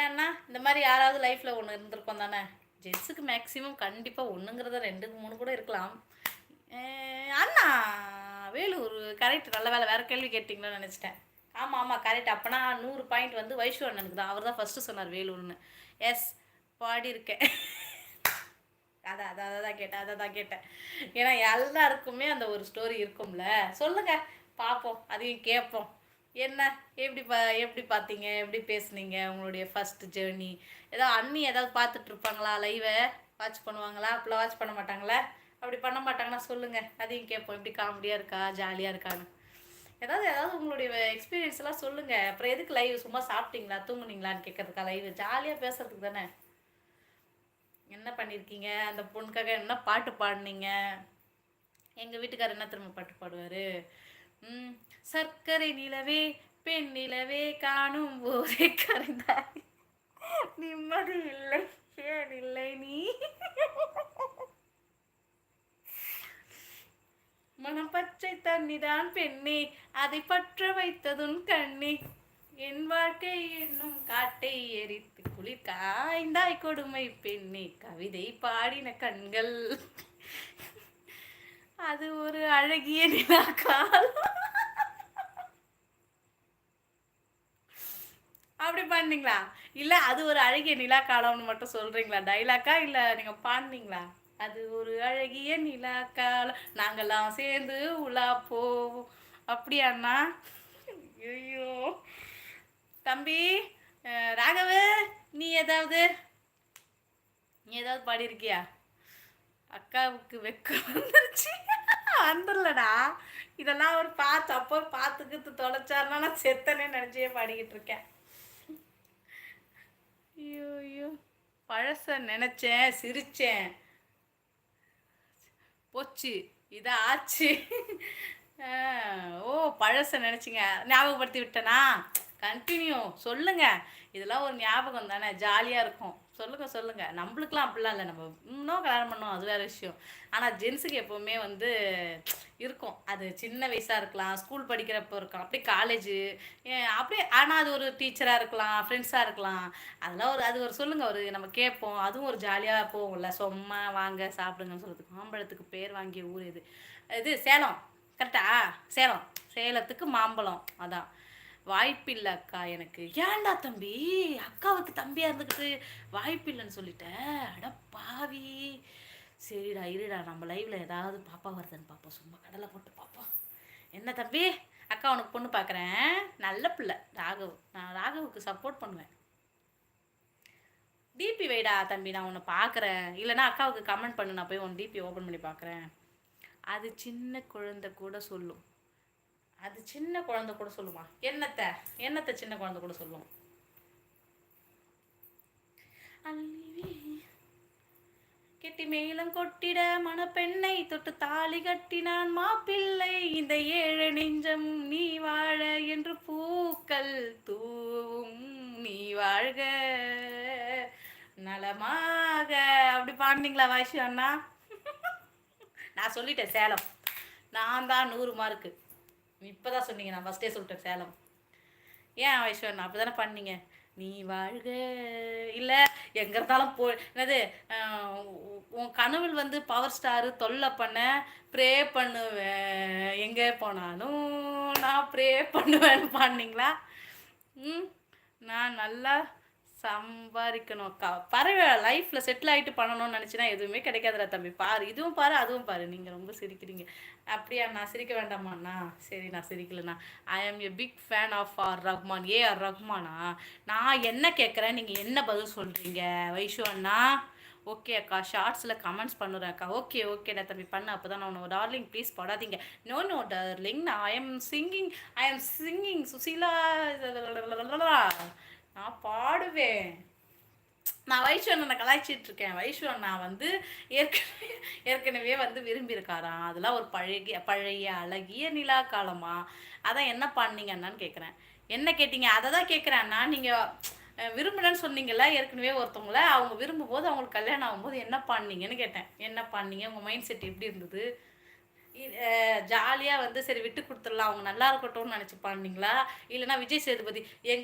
ஏன்னா இந்த மாதிரி யாராவது லைஃப்பில் ஒன்று இருந்திருக்கோம் தானே? ஜென்ஸுக்கு மேக்ஸிமம் கண்டிப்பாக ஒன்றுங்கிறத ரெண்டுக்கு மூணு கூட இருக்கலாம். அண்ணா வேலூர் கரெக்ட் நல்ல வேலை வேறு கேள்வி கேட்டிங்களோன்னு நினச்சிட்டேன். ஆமாம் ஆமாம் கரெக்ட் அப்போனா நூறு பாயிண்ட் வந்து வைஷு அண்ணனுக்கு தான். அவர் தான் ஃபஸ்ட்டு சொன்னார் வேலூர்னு எஸ் பாடியிருக்கேன் அதான் அதான் அதை தான் கேட்டேன் அதை தான் கேட்டேன். ஏன்னா எல்லாருக்குமே அந்த ஒரு ஸ்டோரி இருக்கும்ல. சொல்லுங்கள் பார்ப்போம் அதையும் கேட்போம் என்ன? எப்படி பா எப்படி பார்த்தீங்க எப்படி பேசுனீங்க? உங்களுடைய ஃபர்ஸ்ட் ஜேர்னி ஏதோ அண்ணி ஏதாவது பார்த்துட்டு இருப்பாங்களா லைவை வாட்ச் பண்ணுவாங்களா? அப்பெல்லாம் வாட்ச் பண்ண மாட்டாங்களா? அப்படி பண்ண மாட்டாங்கன்னா சொல்லுங்க. அதையும் கேட்போம். எப்படி காமெடியாக இருக்கா? ஜாலியாக இருக்கான்னு. ஏதாவது ஏதாவது உங்களுடைய எக்ஸ்பீரியன்ஸ் எல்லாம் சொல்லுங்க. அப்புறம் எதுக்கு லைவ் சும்மா சாப்பிட்டீங்களா? தூங்குனீங்களான்னு கேட்கறதுக்கா லைவ் ஜாலியாக பேசுறதுக்கு தானே. என்ன பண்ணியிருக்கீங்க அந்த பொண்ணுக்காக என்ன பாட்டு பாடினீங்க? எங்கள் வீட்டுக்காரர் என்ன திரும்ப பாட்டு பாடுவார்? சர்க்கரை நிலவே பெண் நிலவே காணும் போதே கரைந்தாய். நிம்மதி இல்லை ஏன் இல்லை நீ? மனம் பச்சை தண்ணிதான் பெண்ணே அதை பற்ற வைத்ததுன் கண்ணே. என் வாழ்க்கை என்னும் காட்டை எரித்து குளிர் காய்ந்தாய் கொடுமை பெண்ணே. கவிதை பாடின கண்கள். அது அழகிய அழகிய நிலாக்கால். அப்படி பண்ணீங்களா? இல்ல அது ஒரு அழகிய நிலா காலம்னு மட்டும் சொல்றீங்களா? டைலாக்கா இல்ல நீங்க பாடுனீங்களா? அது ஒரு அழகிய நிலா காலம் நாங்கெல்லாம் சேர்ந்து உலா போவோம் அப்படியாண்ணா? ஐயோ. தம்பி ராகவ நீ ஏதாவது நீ ஏதாவது பாடியிருக்கியா? அக்காவுக்கு வெக்கம் வந்துருச்சு. வந்துடலடா இதெல்லாம் அவர் பார்த்து அப்போ பார்த்துக்கிட்டு தொலைச்சாருன்னா நான் செத்தனே நினச்சே பாடிக்கிட்டு இருக்கேன். ஐயோ ஐயோ. பழச நினச்சேன் சிரிச்சேன். போச்சு. இதை ஆச்சு. ஓ பழச நினச்சிங்க. ஞாபகப்படுத்தி விட்டேனா? கண்டினியூ. சொல்லுங்கள் இதெல்லாம் ஒரு ஞாபகம் தானே ஜாலியாக இருக்கும். சொல்லுங்க சொல்லுங்க. நம்மளுக்குலாம் அப்படிலாம் இல்லை. நம்ம இன்னும் கல்யாணம் பண்ணோம் அது வேற விஷயம். ஆனால் ஜென்ஸுக்கு எப்போவுமே வந்து இருக்கும். அது சின்ன வயசாக இருக்கலாம் ஸ்கூல் படிக்கிறப்போ இருக்கலாம். அப்படியே காலேஜு அப்படியே ஆனால் அது ஒரு டீச்சராக இருக்கலாம் ஃப்ரெண்ட்ஸாக இருக்கலாம். அதெல்லாம் ஒரு அது ஒரு சொல்லுங்கள் ஒரு நம்ம கேட்போம். அதுவும் ஒரு ஜாலியாக போகும்ல. சும்மா வாங்க சாப்பிடுங்கன்னு சொல்கிறதுக்கு மாம்பழத்துக்கு பேர் வாங்கிய ஊர் இது. இது சேலம். கரெக்டா சேலம். சேலத்துக்கு மாம்பழம். அதான். வாய்ப்பில்லை அக்கா எனக்கு. ஏன்டா தம்பி? அக்காவுக்கு தம்பியாக இருந்துக்கிட்டு வாய்ப்பில்லைன்னு சொல்லிட்டேன். அட பாவி. சரிடா இருடா. நம்ம லைவில் ஏதாவது பாப்பா வருதுன்னு பார்ப்போம் சும்மா கடலை போட்டு பார்ப்போம் என்ன தம்பி? அக்கா உனக்கு பொண்ணு பார்க்குறேன் நல்ல பிள்ளை. ராகவ். நான் ராகவுக்கு சப்போர்ட் பண்ணுவேன். டிபி வைடா தம்பி. நான் உன்னை பார்க்குறேன் இல்லைன்னா அக்காவுக்கு கமெண்ட் பண்ணு. நான் போய் உன் டிபி ஓப்பன் பண்ணி பார்க்குறேன் அது சின்ன குழந்தை கூட சொல்லும். அது சின்ன குழந்தை கூட சொல்லுமா. என்னத்தை? என்னத்தை சின்ன குழந்தை கூட சொல்லும்? கெட்டி மேலம் கொட்டிட மணப்பெண்ணை தொட்டு தாலி கட்டினான் மாப்பிள்ளை. இந்த ஏழு நெஞ்சம் நீ வாழ என்று பூக்கள் தூவும். நீ வாழ்க நலமாக. அப்படி பாண்டிங்களா வாய்ஷு அண்ணா? நான் சொல்லிட்டேன் சேலம். நான் தான் நூறு மார்க்கு இப்போதான் சொன்னீங்க நான் ஃபஸ்ட்டே சொல்லிட்டேன் சேலம். ஏன் வைஸ்வரன் அப்படி தானே பண்ணீங்க? நீ வாழ்க. இல்லை எங்கே இருந்தாலும் போ என்னது உன் கனவில் வந்து பவர் ஸ்டாரு தொல்லை பண்ண ப்ரே பண்ணுவேன். எங்கே போனாலும் நான் ப்ரே பண்ணுவேன்னு பண்ணிங்களா? ம் நான் நல்லா சம்பாதிக்கணும். அக்கா பரவாயில்ல லைஃப்பில் செட்டில் ஆகிட்டு பண்ணணும்னு நினச்சினா எதுவுமே கிடைக்காதுடா தம்பி. பாரு இதுவும் பாரு அதுவும் பாரு. நீங்கள் ரொம்ப சிரிக்கிறீங்க. அப்படியா நான் சிரிக்க வேண்டாமாண்ணா? சரி நான் சிரிக்கலண்ணா. I am a big fan of R Rahman A R ரஹ்மானா நான் என்ன கேட்குறேன் நீங்கள் என்ன பதில் சொல்கிறீங்க வைஷு அண்ணா? ஓகே அக்கா. ஷார்ட்ஸில் கமெண்ட்ஸ் பண்ணுறேன் அக்கா. ஓகே ஓகேடா தம்பி. பண்ண. அப்போ தான் நான் டார்லிங் ப்ளீஸ் போடாதீங்க. நோ நோ டார்லிங் நான் I am singing I am singing Susheela நான் பாடுவேன். நான் வைஷு அண்ணனை கலாய்ச்சிட்டு இருக்கேன். வைஷு அண்ணா வந்து ஏற்கனவே ஏற்கனவே வந்து விரும்பியிருக்காராம். அதெல்லாம் ஒரு பழகிய பழைய அழகிய நிலா காலமா? அதான் என்ன பண்ணீங்க அண்ணான்னு கேட்குறேன் என்ன கேட்டீங்க? அதை தான் கேட்குறேன் அண்ணா நீங்கள் விரும்பினேன்னு சொன்னீங்கல்ல ஏற்கனவே ஒருத்தவங்கள அவங்க விரும்பும்போது அவங்களுக்கு கல்யாணம் ஆகும்போது என்ன பண்ணீங்கன்னு கேட்டேன். என்ன பண்ணீங்க? உங்கள் மைண்ட் செட் எப்படி இருந்தது? ஜாலியாக வந்து சரி விட்டு கொடுத்துடலாம். அவங்க நல்லா இருக்கட்டும்னு நினச்சி பண்ணீங்களா? இல்லைன்னா விஜய் சேதுபதி எங்கள்